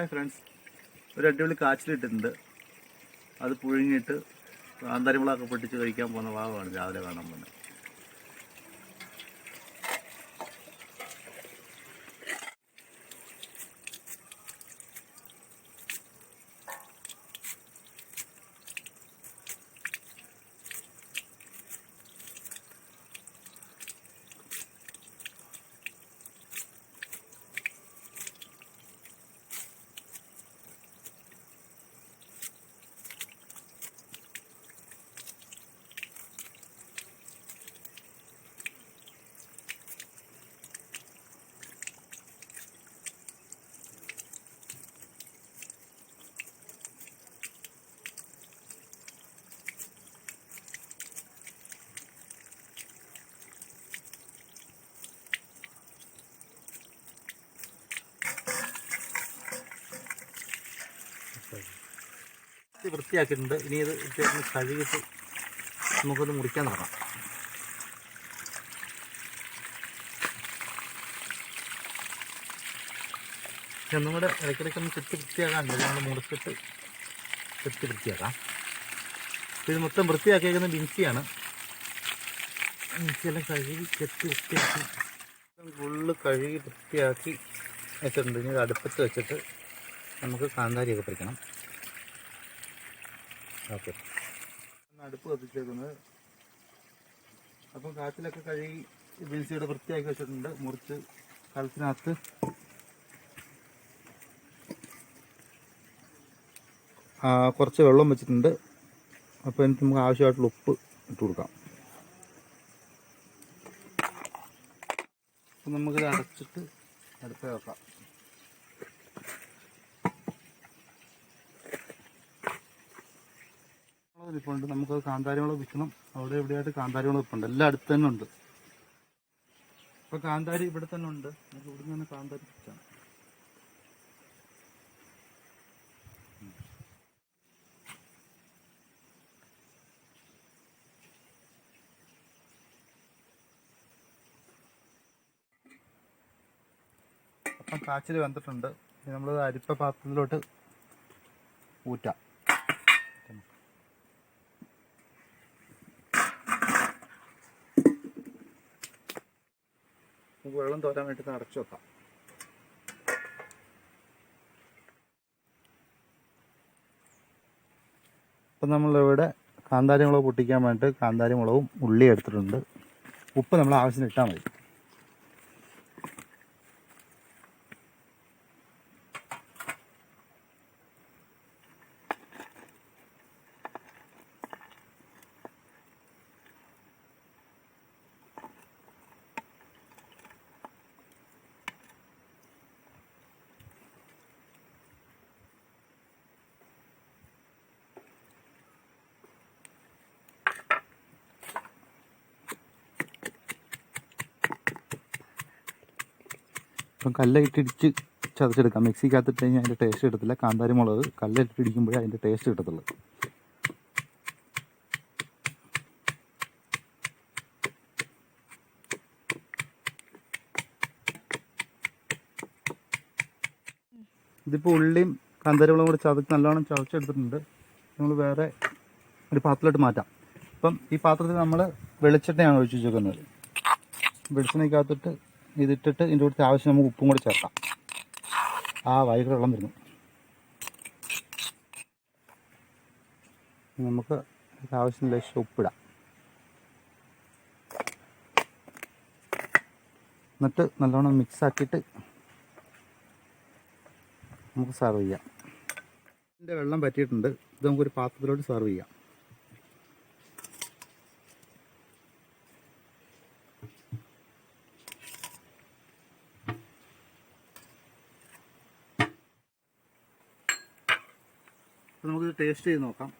Hi friends. ഒരു അടിപൊളി കാച്ചിലിട്ടിട്ടുണ്ട് അത് പുഴുങ്ങിയിട്ട് കാന്താരിമുളകൊക്കെ പൊട്ടിച്ച് കഴിക്കാൻ പോകുന്ന ഭാഗമാണ് രാവിലെ കാണാൻ പോകുന്നത്. വൃത്തിയാക്കിയിട്ടുണ്ട്. ഇനി ഇത് ഇട്ടൊന്ന് കഴുകിയിട്ട് നമുക്കൊന്ന് മുറിക്കാൻ തുടങ്ങാം. ഒന്നും കൂടെ ഇടയ്ക്കിടയ്ക്ക് ഒന്ന് ചെത്തി വൃത്തിയാക്കാണ്ട് നമ്മൾ മുറിച്ചിട്ട് ചെത്തി വൃത്തിയാക്കാം. ഇത് മൊത്തം വൃത്തിയാക്കിയേക്കുന്ന ബിൻസിയാണ്. ബിൻസിയെല്ലാം കഴുകി ചെത്തി വൃത്തിയാക്കി. ഫുള്ള് കഴുകി വൃത്തിയാക്കി വെച്ചിട്ടുണ്ട്. ഇനി അടുപ്പത്ത് വെച്ചിട്ട് നമുക്ക് കാന്താരിയൊക്കെ പറിക്കണം ഓക്കെ. അടുപ്പ് കത്തിച്ചേക്കുന്നത്. അപ്പം കാറ്റിലൊക്കെ കഴുകി ബീൻസിയുടെ വൃത്തിയാക്കി വെച്ചിട്ടുണ്ട്. മുറിച്ച് കലത്തിനകത്ത്. കുറച്ച് വെള്ളം വെച്ചിട്ടുണ്ട്. അപ്പോൾ എനിക്ക് നമുക്ക് ആവശ്യമായിട്ടുള്ള ഉപ്പ് ഇട്ട് കൊടുക്കാം. അപ്പം നമുക്കിത് അടച്ചിട്ട് അടുപ്പ് വെക്കാം. ഉണ്ട് നമുക്ക് കാന്താരിമുളക് വിൽക്കണം. അവിടെ എവിടെയായിട്ട് കാന്താരിമുളക് ഇപ്പം ഉണ്ട് എല്ലാം അടുത്ത് തന്നെ ഉണ്ട്. ഇപ്പൊ കാന്താരി ഇവിടെ തന്നെ ഉണ്ട്. നമുക്ക് ഇവിടെ നിന്ന് കാന്താരി വിൽക്കാം. അപ്പം കാച്ചിൽ വന്നിട്ടുണ്ട്. നമ്മൾ അരിപ്പ പാത്രത്തിലോട്ട് ഊറ്റാം. നമുക്ക് വെള്ളം തോരാൻ വേണ്ടിയിട്ട് അടച്ചു വെക്കാം. അപ്പം നമ്മളിവിടെ കാന്താരി മുളക് പൊട്ടിക്കാൻ വേണ്ടിയിട്ട് കാന്താരി മുളകും ഉള്ളി എടുത്തിട്ടുണ്ട്. ഉപ്പ് നമ്മൾ ആവശ്യത്തിന് ഇട്ടാൽ മതി. ഇപ്പം കല്ലിട്ടിടിച്ച് ചതച്ചെടുക്കാം. മിക്സിക്കകത്തിട്ട് കഴിഞ്ഞാൽ അതിന്റെ ടേസ്റ്റ് കിട്ടത്തില്ല. കാന്താരി മുളക് കല്ലിട്ടിടിക്കുമ്പോഴേ അതിന്റെ ടേസ്റ്റ് കിട്ടത്തുള്ളൂ. ഇതിപ്പോൾ ഉള്ളിയും കാന്താരി മുളകും കൂടി ചതച്ച് നല്ലോണം ചതച്ചെടുത്തിട്ടുണ്ട്. നമ്മൾ വേറെ ഒരു പാത്രത്തിലോട്ട് മാറ്റാം. ഇപ്പം ഈ പാത്രത്തിൽ നമ്മൾ വെളിച്ചെണ്ണയാണ് ഒഴിച്ച് വെച്ചേക്കുന്നത്. വെളിച്ചെണ്ണയ്ക്കകത്തിട്ട് ഇതിട്ടിട്ട് ഇതിന്റെ കൂടെ ആവശ്യം നമുക്ക് ഉപ്പും കൂടി ചേർക്കാം. ആ വൈകിട്ട് വെള്ളം വരുന്നു. നമുക്ക് ആവശ്യം ലക്ഷ്യം ഉപ്പിടാം. എന്നിട്ട് നല്ലോണം മിക്സ് ആക്കിയിട്ട് നമുക്ക് സെർവ് ചെയ്യാം. ഇതിന്റെ വെള്ളം പറ്റിയിട്ടുണ്ട് ഇത് നമുക്കൊരു പാത്രത്തിലോട്ട് സെർവ് ചെയ്യാം. അപ്പോൾ നമുക്കിത് ടേസ്റ്റ് ചെയ്ത് നോക്കാം.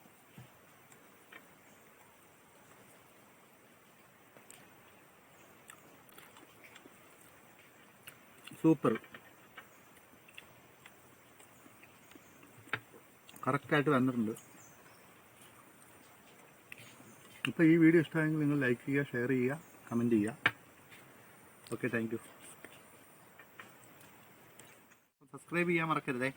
സൂപ്പർ കറക്റ്റായിട്ട് വന്നിട്ടുണ്ട്. അപ്പോൾ ഈ വീഡിയോ ഇഷ്ടമായെങ്കിൽ നിങ്ങൾ ലൈക്ക് ചെയ്യുക ഷെയർ ചെയ്യുക കമന്റ് ചെയ്യുക. ഓക്കെ താങ്ക് യു സബ്സ്ക്രൈബ് ചെയ്യാൻ മറക്കരുതേ.